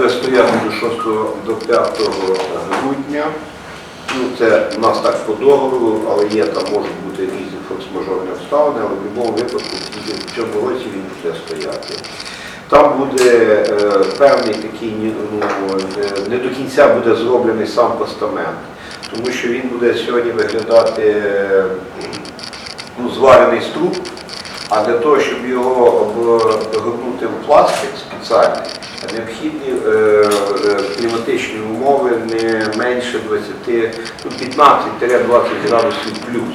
буде стояти до 6 до 5 грудня. Ну, це у нас так по договору, але є там можуть бути різні форс-мажорні обставини, але в будь-якому випадку в цьому році він буде стояти. Там буде е, певний такий, ну, не до кінця буде зроблений сам постамент, тому що він буде сьогодні виглядати е, ну, зварений з труб, а для того, щоб його обгорнути в пластик спеціальний, необхідні е, е, кліматичні умови не менше 20, ну, 15-20 градусів плюс.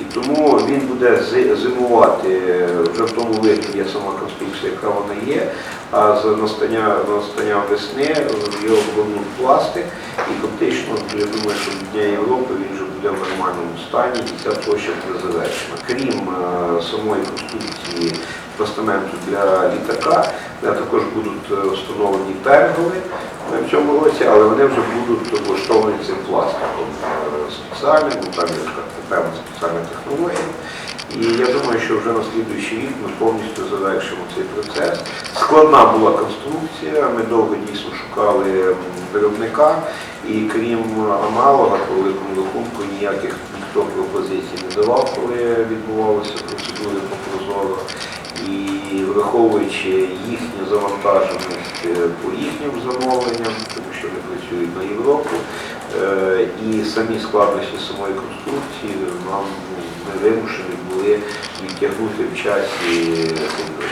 І тому він буде зимувати е, вже в тому вигляді є сама конструкція, яка вона є, а з настання, настання весни його обгорнуть пластик і фактично, я думаю, що до Дня Європи він вже буде в нормальному стані і ця площа буде завершена. Крім самої конструкції постаменту для літака, де також будуть е, встановлені перголи в цьому році, але вони вже будуть облаштовані цим пластиком е, спеціальним, ну, там є певна спеціальна технологія. І я думаю, що вже на слідуючий рік ми повністю завершимо цей процес. Складна була конструкція, ми довго дійсно шукали виробника, і крім аналога, по великому рахунку, ніяких ніхто пропозицій не давав, коли відбувалися процедури по враховуючи їхню завантаженість е, по їхнім замовленням, тому що вони працюють на Європу, е, і самі складності самої конструкції нам не вимушені були відтягнути в часі е,